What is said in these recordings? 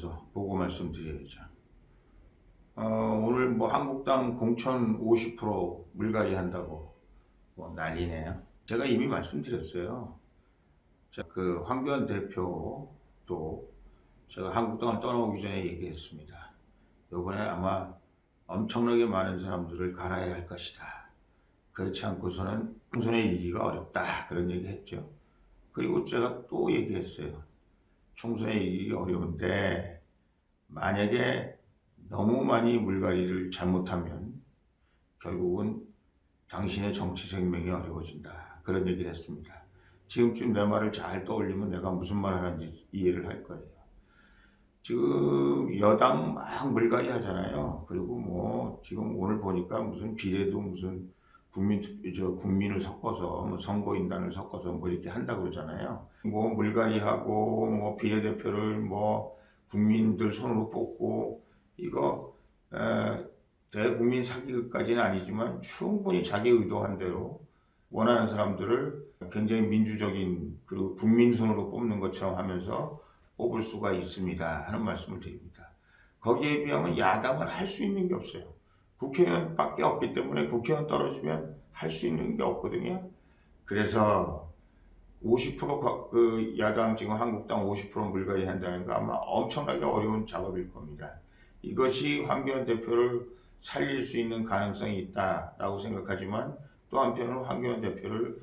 종료하면서 보고 말씀드려야죠. 어, 오늘 뭐 한국당 공천 50% 물갈이 한다고 뭐 난리네요. 제가 이미 말씀드렸어요. 자, 그 황교안 대표도 제가 한국당을 떠나오기 전에 얘기했습니다. 이번에 아마 엄청나게 많은 사람들을 갈아야 할 것이다. 그렇지 않고서는 총선에 이기기가 어렵다. 그런 얘기 했죠. 그리고 제가 또 얘기했어요. 총선에 이기기 어려운데 만약에 너무 많이 물갈이를 잘못하면 결국은 당신의 정치 생명이 어려워진다. 그런 얘기를 했습니다. 지금쯤 내 말을 잘 떠올리면 내가 무슨 말 하는지 이해를 할 거예요. 지금 여당 막 물갈이 하잖아요. 그리고 뭐 지금 오늘 보니까 무슨 비례도 무슨 국민 투- 저 국민을 섞어서 뭐 선거인단을 섞어서 뭐 이렇게 한다 그러잖아요. 뭐 물갈이하고 뭐 비례대표를 뭐 국민들 손으로 뽑고 이거 에, 대국민 사기극까지는 아니지만 충분히 자기 의도한 대로 원하는 사람들을 굉장히 민주적인 그리고 국민 손으로 뽑는 것처럼 하면서 뽑을 수가 있습니다 하는 말씀을 드립니다. 거기에 비하면 야당은 할 수 있는 게 없어요. 국회의원밖에 없기 때문에 국회의원 떨어지면 할 수 있는 게 없거든요. 그래서 50%그 야당 지금 한국당 50% 물갈이 한다는 거 아마 엄청나게 어려운 작업일 겁니다. 이것이 황교안 대표를 살릴 수 있는 가능성이 있다라고 생각하지만 또 한편으로 황교안 대표를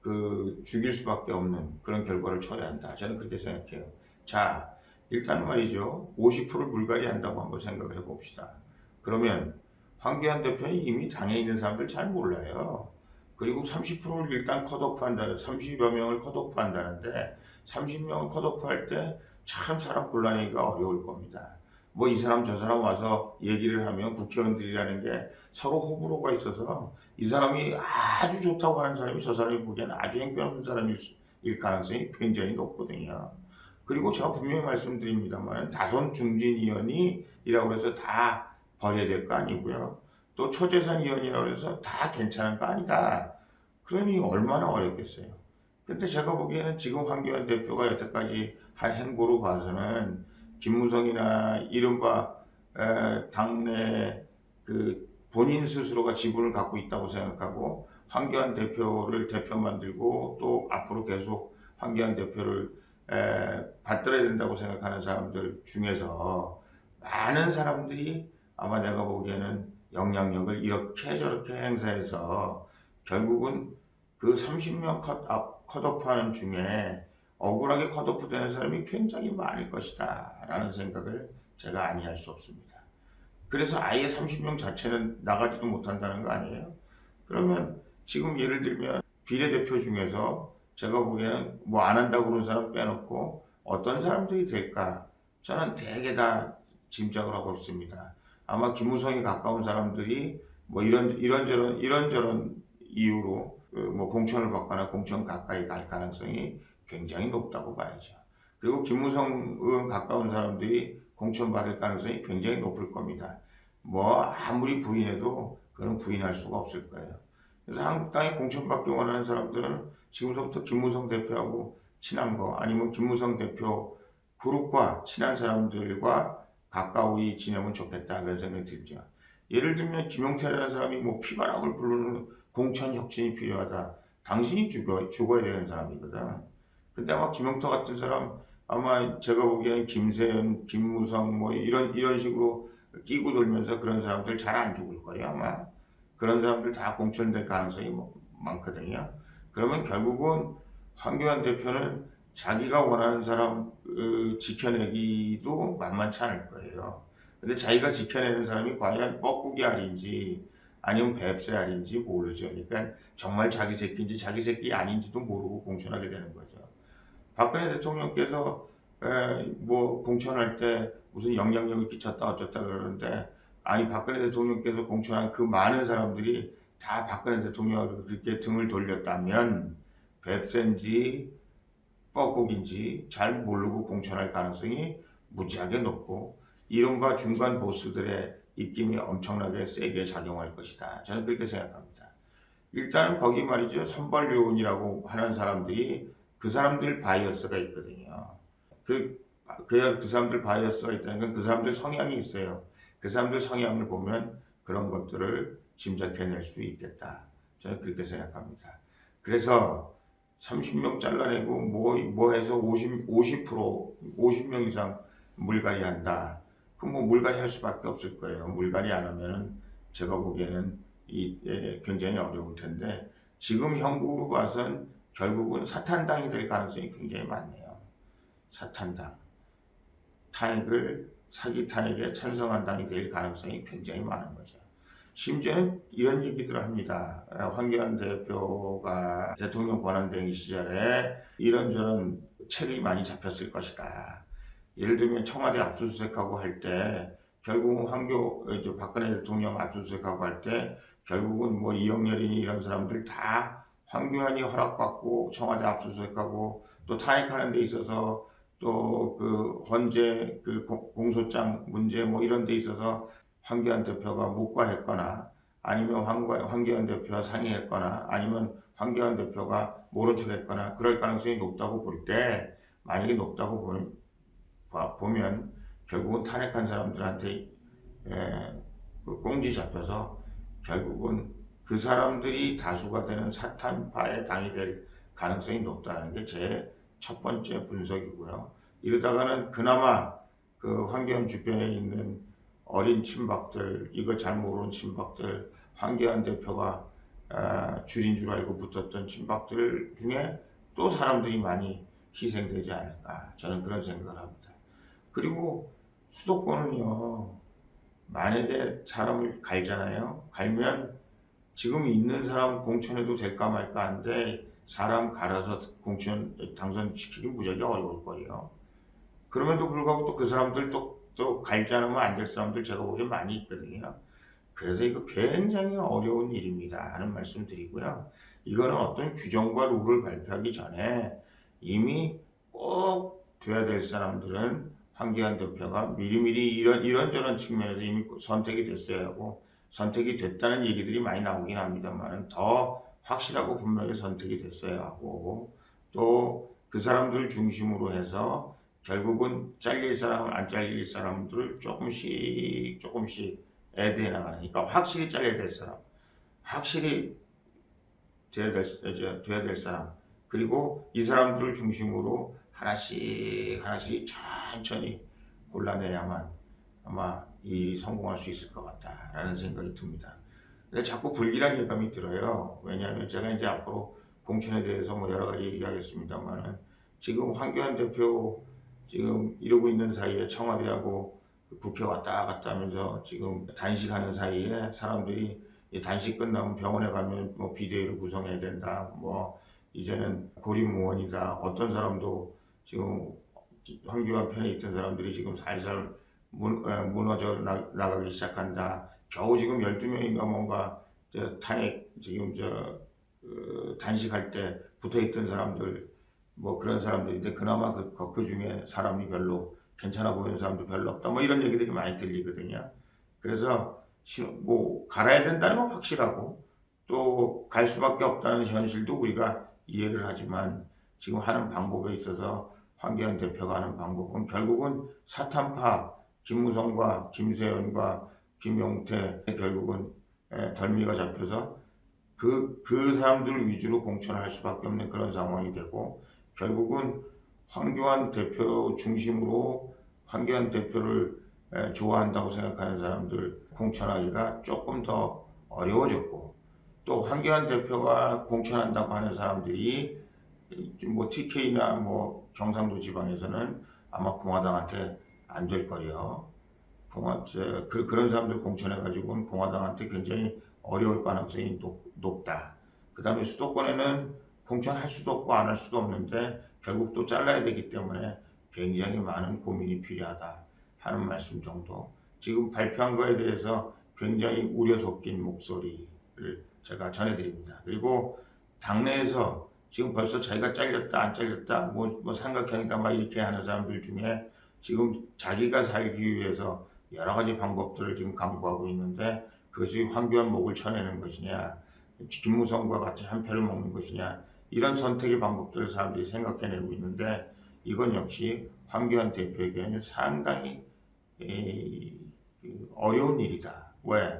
그 죽일 수밖에 없는 그런 결과를 초래한다. 저는 그렇게 생각해요. 자, 일단 말이죠. 50%를 물갈이 한다고 한번 생각을 해봅시다. 그러면 황교안 대표는 이미 당에 있는 사람들 잘 몰라요. 그리고 30%를 일단 컷오프 한다는 30여 명을 컷오프 한다는데 30명을 컷오프 할 때 참 사람 곤란하기가 어려울 겁니다. 뭐 이 사람 저 사람 와서 얘기를 하면 국회의원들이라는 게 서로 호불호가 있어서 이 사람이 아주 좋다고 하는 사람이 저 사람이 보기에는 아주 행편없는 사람일 가능성이 굉장히 높거든요. 그리고 제가 분명히 말씀드립니다만 다선 중진 의원이라고 해서 다 버려야 될 거 아니고요. 또 초재선 의원이라고 해서 다 괜찮은 거 아니다. 그러니 얼마나 어렵겠어요. 근데 제가 보기에는 지금 황교안 대표가 여태까지 한 행보로 봐서는 김무성이나 이른바 에, 당내 그 본인 스스로가 지분을 갖고 있다고 생각하고 황교안 대표를 대표 만들고 또 앞으로 계속 황교안 대표를 에, 받들어야 된다고 생각하는 사람들 중에서 많은 사람들이 아마 내가 보기에는 영향력을 이렇게 저렇게 행사해서 결국은 그 30명 컷, 업, 컷오프하는 중에 억울하게 컷오프 되는 사람이 굉장히 많을 것이다 라는 생각을 제가 아니할 수 없습니다. 그래서 아예 30명 자체는 나가지도 못한다는 거 아니에요? 그러면 지금 예를 들면 비례대표 중에서 제가 보기에는 뭐 안 한다고 그러는 사람 빼놓고 어떤 사람들이 될까? 저는 되게 다 짐작을 하고 있습니다. 아마 김무성이 가까운 사람들이 뭐 이런 이런저런 이런저런 이유로 그뭐 공천을 받거나 공천 가까이 갈 가능성이 굉장히 높다고 봐야죠. 그리고 김무성 의원 가까운 사람들이 공천 받을 가능성이 굉장히 높을 겁니다. 뭐 아무리 부인해도 그건 부인할 수가 없을 거예요. 그래서 한국당이 공천받기 원하는 사람들은 지금서부터 김무성 대표하고 친한 거 아니면 김무성 대표 그룹과 친한 사람들과 가까이 지내면 좋겠다 그런 생각이 들죠. 예를 들면 김용태라는 사람이 뭐 피바람을 부르는 공천 혁신이 필요하다. 당신이 죽어, 죽어야 되는 사람이거든. 근데 아마 김용태 같은 사람 아마 제가 보기에는 김세현, 김무성 뭐 이런 이런 식으로 끼고 돌면서 그런 사람들 잘 안 죽을 거예요 아마. 그런 사람들 다 공천될 가능성이 뭐- 많거든요. 그러면 결국은 황교안 대표는 자기가 원하는 사람 어, 지켜내기도 만만치 않을 거예요. 근데 자기가 지켜내는 사람이 과연 뻐꾸기 알인지 아니면 뱁새 알인지 모르죠. 그러니까 정말 자기 새끼인지 자기 새끼 아닌지도 모르고 공천하게 되는 거죠. 박근혜 대통령께서 에, 뭐 공천할 때 무슨 영향력을 끼쳤다 어쩌다 그러는데 아니 박근혜 대통령께서 공천한 그 많은 사람들이 다 박근혜 대통령에게 등을 돌렸다면 뱁새인지 뻐꾸기인지 잘 모르고 공천할 가능성이 무지하게 높고 이른바 중간 보스들의 입김이 엄청나게 세게 작용할 것이다. 저는 그렇게 생각합니다. 일단은 거기 말이죠. 선발 요원이라고 하는 사람들이 그 사람들 바이어스가 있거든요. 그, 그, 그 사람들 바이어스가 있다는 건 그 사람들 성향이 있어요. 그 사람들 성향을 보면 그런 것들을 짐작해낼 수 있겠다. 저는 그렇게 생각합니다. 그래서 30명 잘라내고 뭐, 뭐 해서 50, 50% 50명 이상 물갈이 한다. 그럼 뭐 물갈이 할 수밖에 없을 거예요. 물갈이 안 하면은 제가 보기에는 이, 예, 굉장히 어려울 텐데 지금 형국으로 봐선 결국은 사탄당이 될 가능성이 굉장히 많네요. 사탄당. 탄핵을 사기 탄핵에 찬성한 당이 될 가능성이 굉장히 많은 거죠. 심지어는 이런 얘기들을 합니다. 아, 황교안 대표가 대통령 권한대행 시절에 이런저런 책이 많이 잡혔을 것이다. 예를 들면 청와대 압수수색하고 할 때 결국은 황교 어, 저 박근혜 대통령 압수수색하고 할 때 결국은 뭐 이영렬이니 이런 사람들 다 황교안이 허락받고 청와대 압수수색하고 또 탄핵하는 데 있어서 또 그 헌재 그 공- 공소장 문제 뭐 이런 데 있어서 황교안 대표가 묵과했거나 아니면 황교안 대표와 상의했거나 아니면 황교안 대표가 모른 척 했거나 그럴 가능성이 높다고 볼 때 만약에 높다고 보면, 봐- 보면 결국은 탄핵한 사람들한테 에, 그 꽁지 잡혀서 결국은 그 사람들이 다수가 되는 사탄파의 당이 될 가능성이 높다는 게 제 첫 번째 분석이고요. 이러다가는 그나마 그 황교안 주변에 있는 어린 친박들, 이거 잘 모르는 친박들, 황교안 대표가 아, 줄인 줄 알고 붙었던 친박들 중에 또 사람들이 많이 희생되지 않을까 저는 그런 생각을 합니다. 그리고 수도권은요 만약에 사람을 갈잖아요. 갈면 지금 있는 사람 공천해도 될까 말까 한데 사람 갈아서 공천 당선시키기 무지하게 어려울 거예요. 그럼에도 불구하고 또 그 사람들 또, 또 갈지 않으면 안 될 사람들 제가 보기엔 많이 있거든요. 그래서 이거 굉장히 어려운 일입니다. 하는 말씀 드리고요. 이거는 어떤 규정과 룰을 발표하기 전에 이미 꼭 돼야 될 사람들은 황교안 대표가 미리미리 이런, 이런저런 측면에서 이미 선택이 됐어야 하고 선택이 됐다는 얘기들이 많이 나오긴 합니다만 더 확실하고 분명히 선택이 됐어야 하고 또 그 사람들 중심으로 해서 결국은 잘릴 사람, 안 잘릴 사람들을 조금씩 조금씩 애드해 나가는 그러니까 확실히 잘려야 될 사람, 확실히 돼야 될, 돼야 될 사람, 그리고 이 사람들을 중심으로 하나씩 하나씩 천천히 골라내야만 아마 이 성공할 수 있을 것 같다라는 생각이 듭니다. 근데 자꾸 불길한 예감이 들어요. 왜냐하면 제가 이제 앞으로 공천에 대해서 뭐 여러 가지 얘기하겠습니다만은 지금 황교안 대표 지금 이러고 있는 사이에 청와대하고 국회 왔다 갔다 하면서 지금 단식하는 사이에 사람들이 이 단식 끝나면 병원에 가면 뭐 비대위를 구성해야 된다. 뭐 이제는 고립무원이다. 어떤 사람도 지금 황교안 편에 있던 사람들이 지금 살살 문, 에, 무너져 나, 나가기 시작한다. 겨우 지금 12명인가 뭔가 저 탄핵 지금 저 어, 단식할 때 붙어 있던 사람들 뭐 그런 사람들인데 그나마 그, 그, 그 중에 사람이 별로 괜찮아 보이는 사람도 별로 없다. 뭐 이런 얘기들이 많이 들리거든요. 그래서 시- 뭐 갈아야 된다는 건 확실하고 또 갈 수밖에 없다는 현실도 우리가 이해를 하지만 지금 하는 방법에 있어서 황교안 대표가 하는 방법은 결국은 사탄파 김무성과 김세현과 김용태 결국은 에, 덜미가 잡혀서 그, 그 사람들 위주로 공천을 할 수밖에 없는 그런 상황이 되고 결국은 황교안 대표 중심으로 황교안 대표를 에, 좋아한다고 생각하는 사람들 공천하기가 조금 더 어려워졌고 또 황교안 대표가 공천한다고 하는 사람들이 좀뭐 TK나 뭐 경상도 지방에서는 아마 공화당한테 안 될 거예요. 공화 저, 그, 그런 사람들 공천해 가지고는 공화당한테 굉장히 어려울 가능성이 높, 높다. 그 다음에 수도권에는 공천할 수도 없고 안 할 수도 없는데 결국 또 잘라야 되기 때문에 굉장히 많은 고민이 필요하다 하는 말씀 정도. 지금 발표한 거에 대해서 굉장히 우려 섞인 목소리를 제가 전해드립니다. 그리고 당내에서 지금 벌써 자기가 잘렸다 안 잘렸다 뭐, 뭐 삼각형이다 막 이렇게 하는 사람들 중에 지금 자기가 살기 위해서 여러 가지 방법들을 지금 강구하고 있는데 그것이 황교안 목을 쳐내는 것이냐 김무성과 같이 한 표를 먹는 것이냐 이런 선택의 방법들을 사람들이 생각해내고 있는데 이건 역시 황교안 대표에게는 상당히 이, 그 어려운 일이다. 왜?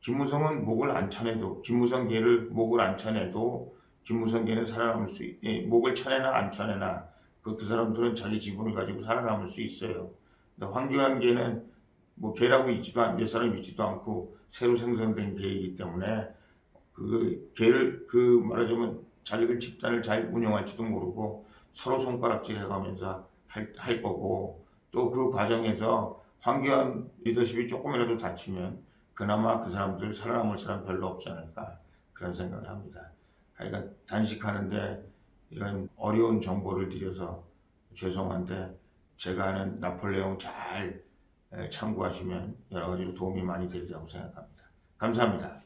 김무성은 목을 안 쳐내도 김무성 개를 목을 안 쳐내도 김무성 개는 살아남을 수 목을 쳐내나 안 쳐내나 그, 그 사람들은 자기 지분을 가지고 살아남을 수 있어요. 근데 황교안 개는 뭐 개라고 있지도 않, 몇 사람 있지도 않고 새로 생성된 개이기 때문에 그 개를 그 말하자면 자기들 집단을 잘 운영할지도 모르고 서로 손가락질 해가면서 할, 할 거고 또 그 과정에서 황교안 리더십이 조금이라도 다치면 그나마 그 사람들 살아남을 사람 별로 없지 않을까 그런 생각을 합니다. 하여간 단식하는데 이런 어려운 정보를 드려서 죄송한데 제가 아는 나폴레옹 잘 에, 참고하시면 여러 가지로 도움이 많이 되리라고 생각합니다. 감사합니다.